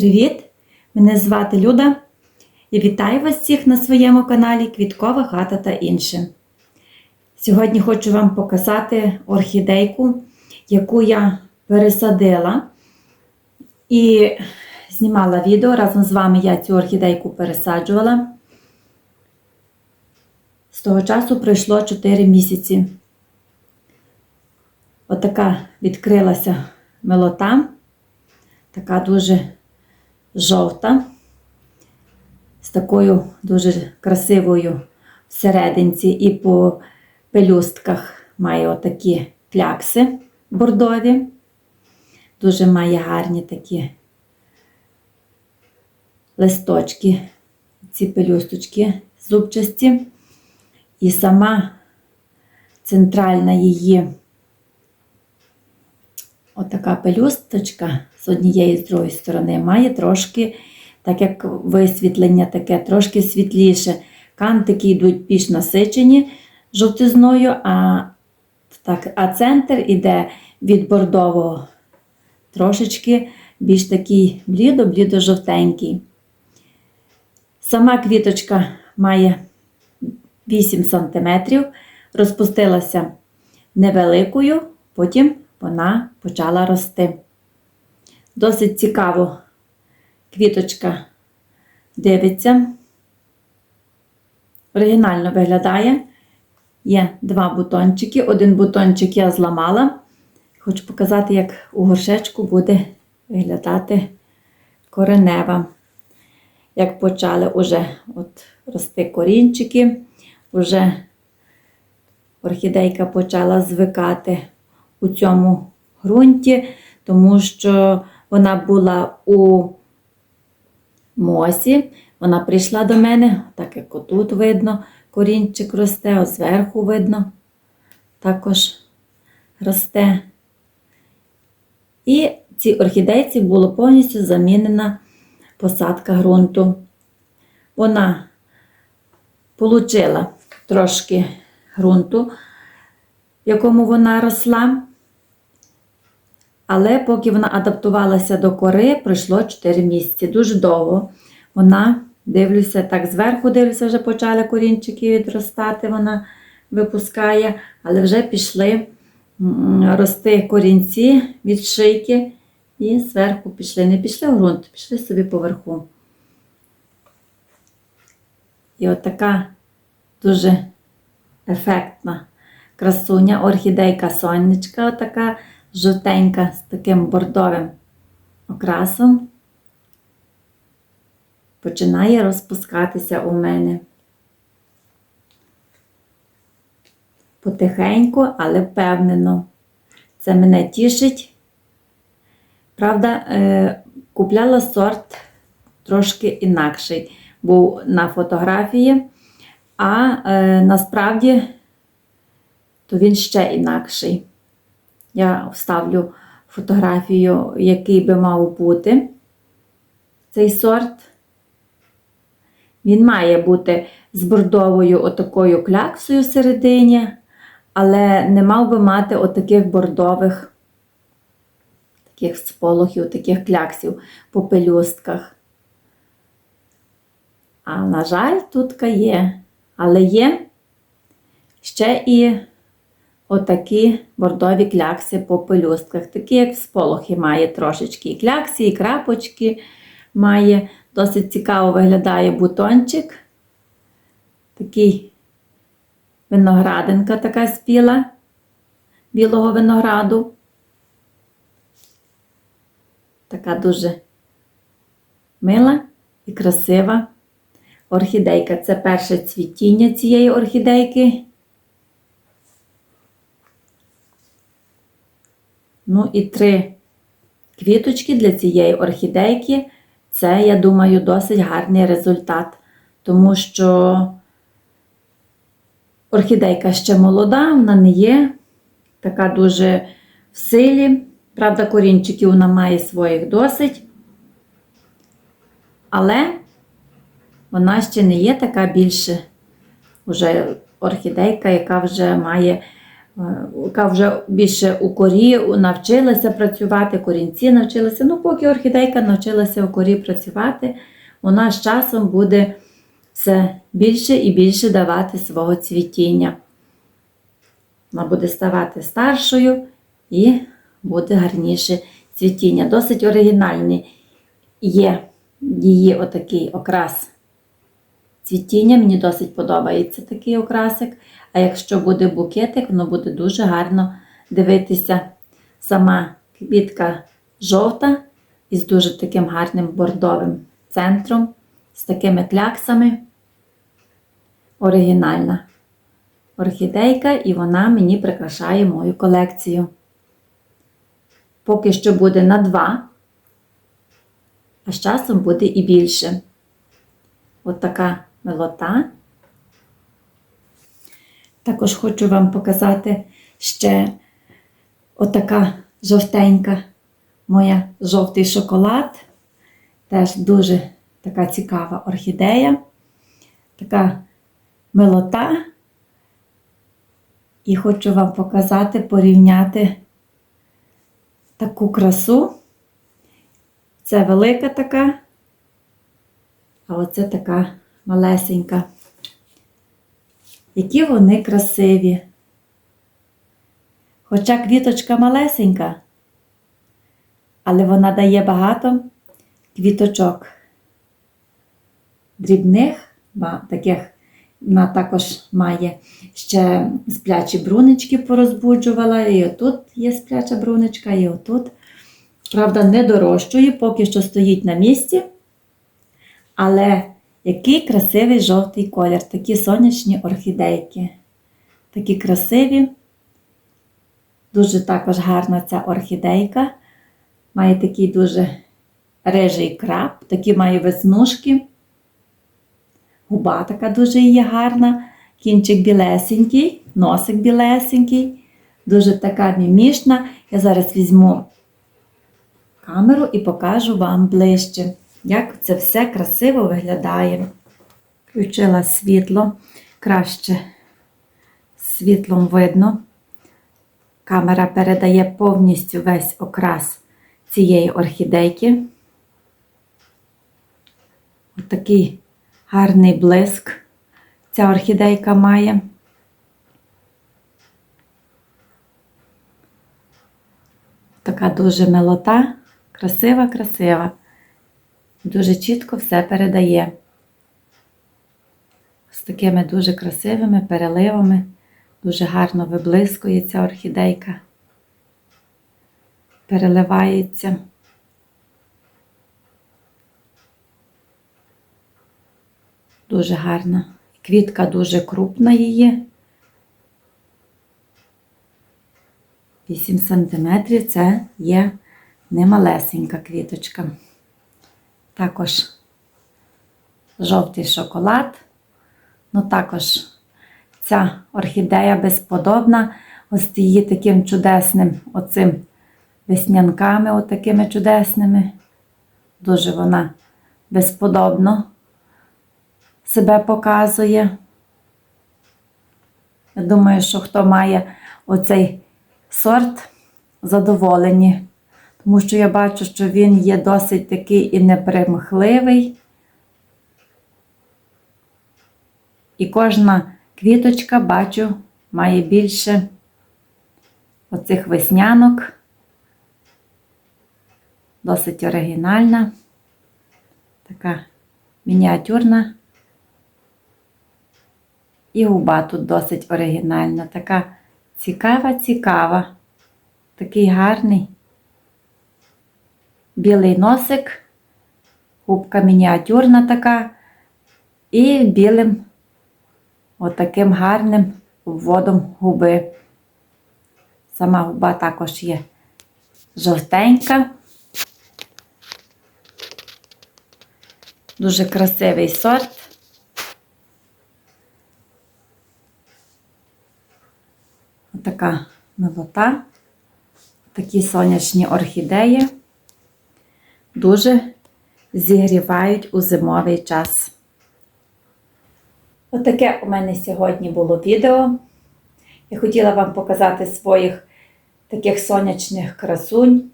привіт! Мене звати Люда. Я вітаю вас всіх на своєму каналі Квіткова хата та інше. Сьогодні хочу вам показати орхідейку, яку я пересадила і знімала відео. Разом з вами я цю орхідейку пересаджувала. З того часу пройшло 4 місяці. Отака відкрилася мелота, така дуже жовта, з такою дуже красивою всерединці і по пелюстках має отакі клякси бордові. Дуже має гарні такі листочки, ці пелюсточки зубчасті. І сама центральна її отака пелюсточка з однієї з другої сторони має трошки, так як висвітлення таке, трошки світліше. Кантики йдуть більш насичені жовтизною, а, так, а центр іде від бордового трошечки більш такий блідо-блідо-жовтенький. Сама квіточка має 8 см, розпустилася невеликою, потім вона почала рости. Досить цікаво квіточка дивиться. Оригінально виглядає. Є два бутончики. Один бутончик я зламала. Хочу показати, як у горшечку буде виглядати коренева. Як почали уже от рости корінчики, вже орхідейка почала звикати у цьому ґрунті, тому що вона була у мосі. Вона прийшла до мене, так як отут видно, корінчик росте, ось зверху видно, також росте. І цій орхідейці було повністю замінена посадка ґрунту. Вона отримала трошки ґрунту, в якому вона росла. Але поки вона адаптувалася до кори, пройшло 4 місяці. Дуже довго. Вона, дивлюся, так зверху дивлюся, вже почали корінчики відростати, вона випускає, але вже пішли рости корінці від шийки. І зверху пішли. Не пішли в ґрунт, пішли собі поверху. І от така дуже ефектна красуня, орхідейка сонечка, отака жовтенька з таким бордовим окрасом. Починає розпускатися у мене. Потихеньку, але впевнено. Це мене тішить. Правда, е, купляла сорт трошки інакший. Був на фотографії, а е, насправді то він ще інакший. Я вставлю фотографію, який би мав бути цей сорт. Він має бути з бордовою отакою кляксою всередині, але не мав би мати отаких бордових таких сполохів, таких кляксів по пелюстках. А, на жаль, тут є. Але є ще і отакі бордові клякси по пелюстках, такі, як сполохи має трошечки і клякси, і крапочки має. Досить цікаво виглядає бутончик. Такий виноградинка така спіла білого винограду. Така дуже мила і красива орхідейка. Це перше цвітіння цієї орхідейки. Ну і три квіточки для цієї орхідейки. Це, я думаю, досить гарний результат, тому що орхідейка ще молода, вона не є така дуже в силі. Правда, корінчиків вона має своїх досить. Але вона ще не є така більше вже орхідейка, яка вже має яка вже більше у корі навчилася працювати, корінці навчилися. Ну, поки орхідейка навчилася у корі працювати, вона з часом буде все більше і більше давати свого цвітіння. Вона буде ставати старшою і буде гарніше цвітіння. Досить оригінальний є її отакий окрас цвітіння. Мені досить подобається такий окрасик. А якщо буде букетик, воно буде дуже гарно дивитися. Сама квітка жовта із дуже таким гарним бордовим центром, з такими кляксами. Оригінальна орхідейка, і вона мені прикрашає мою колекцію. Поки що буде на два, а з часом буде і більше. От така милота. Також хочу вам показати ще отака жовтенька моя жовтий шоколад. Теж дуже така цікава орхідея, така милота. І хочу вам показати, порівняти таку красу. Це велика така, а оце така малесенька. Які вони красиві. Хоча квіточка малесенька, але вона дає багато квіточок. Дрібних, таких вона також має ще сплячі брунички порозбуджувала. І отут є спляча бруничка, і отут. Правда, не дорожчої, поки що стоїть на місці. Але який красивий жовтий колір, такі сонячні орхідейки. Такі красиві. Дуже також гарна ця орхідейка. Має такий дуже рижий краб, такі має веснушки. Губа така дуже є гарна, кінчик білесенький, носик білесенький, дуже така мімішна. Я зараз візьму камеру і покажу вам ближче, як це все красиво виглядає. Включила світло, краще світлом видно. Камера передає повністю весь окрас цієї орхідейки. Отакий гарний блиск ця орхідейка має. Така дуже милота, красива, красива. Дуже чітко все передає. З такими дуже красивими переливами. Дуже гарно виблискує ця орхідейка. Переливається. Дуже гарна. Квітка дуже крупна її. 8 см це є немалесенька квіточка. Також жовтий шоколад. Ну, також ця орхідея безподобна. Ось її таким чудесним оцим веснянками, отакими чудесними. Дуже вона безподобно себе показує. Я думаю, що хто має оцей сорт, задоволені, тому що я бачу, що він є досить такий і непримхливий. І кожна квіточка, бачу, має більше оцих веснянок. Досить оригінальна, така мініатюрна. І губа тут досить оригінальна, така цікава, цікава, такий гарний білий носик, губка мініатюрна така, і білим отаким гарним обводом губи. Сама губа також є жовтенька. Дуже красивий сорт. Така милота, такі сонячні орхідеї дуже зігрівають у зимовий час. Отаке у мене сьогодні було відео. Я хотіла вам показати своїх таких сонячних красунь.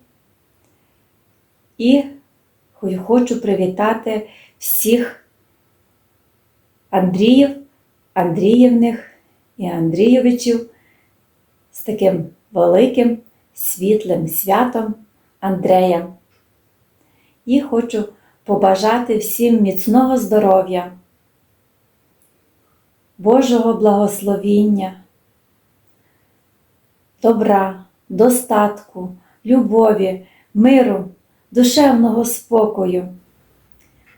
І хочу привітати всіх Андріїв, Андріївних і Андрійовичів з таким великим світлим святом Андрея. І хочу побажати всім міцного здоров'я, Божого благословіння, добра, достатку, любові, миру, душевного спокою.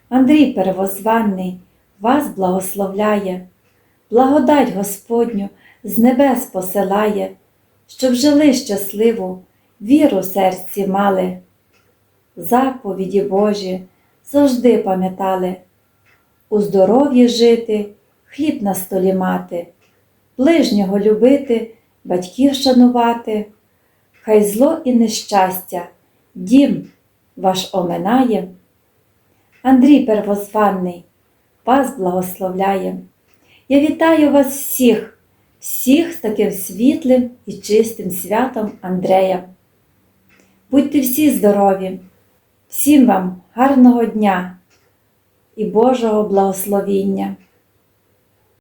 Андрій Первозванний вас благословляє, благодать Господню з небес посилає, щоб жили щасливу, віру в серці мали, заповіді Божі завжди пам'ятали, у здоров'ї жити, хліб на столі мати, ближнього любити, батьків шанувати, хай зло і нещастя, дім ваш оминає. Андрій Первозванний, вас благословляє. Я вітаю вас всіх, всіх з таким світлим і чистим святом Андрея. Будьте всі здорові, всім вам гарного дня і Божого благословіння.